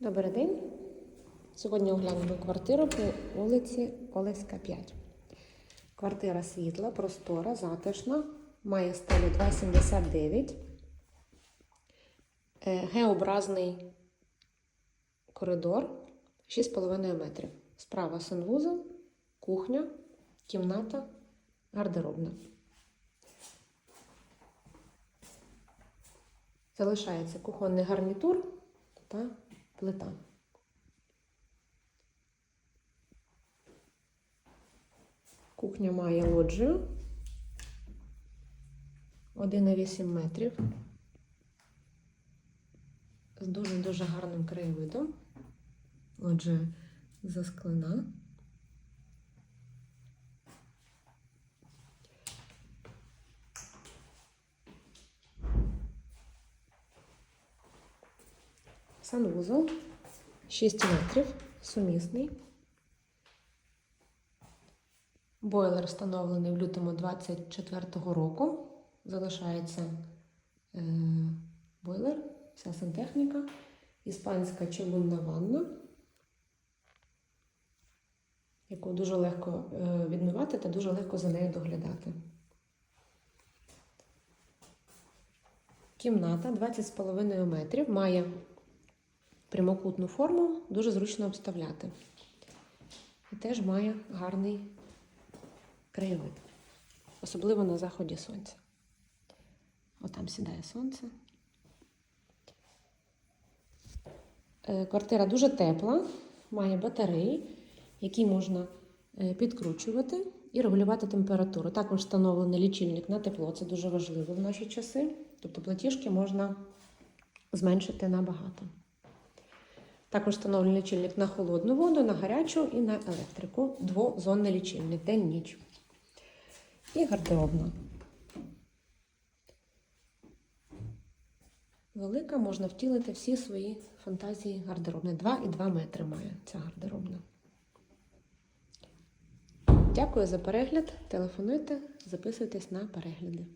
Добрий день. Сьогодні оглянемо квартиру по вулиці Олеська 5. Квартира світла, простора, затишна, має стелю 2,79. Е, Г-образний коридор 6,5 метрів. Справа санвузол, кухня, кімната, гардеробна. Залишається кухонний гарнітур та плита. Кухня має лоджію 1,8 метрів з дуже-дуже гарним краєвидом. Отже, засклена. Санвузол 6 метрів, сумісний. Бойлер встановлений в лютому 24-го року. Залишається е, бойлер, вся сантехніка, іспанська чавунна ванна, яку дуже легко е, відмивати та дуже легко за нею доглядати. Кімната 20,5 метрів, має прямокутну форму, дуже зручно обставляти. І теж має гарний краєвид, особливо на заході сонця. Отам сідає сонце. Е, Квартира дуже тепла, має батареї, які можна е, підкручувати і регулювати температуру. Також встановлений лічильник на тепло, це дуже важливо в наші часи. Тобто платіжки можна зменшити набагато. Також встановлений лічильник на холодну воду, на гарячу і на електрику. Двозонний лічильник, день-ніч. І гардеробна. Велика можна втілити всі свої фантазії гардеробни. 2,2 метри має ця гардеробна. Дякую за перегляд. Телефонуйте, записуйтесь на перегляди.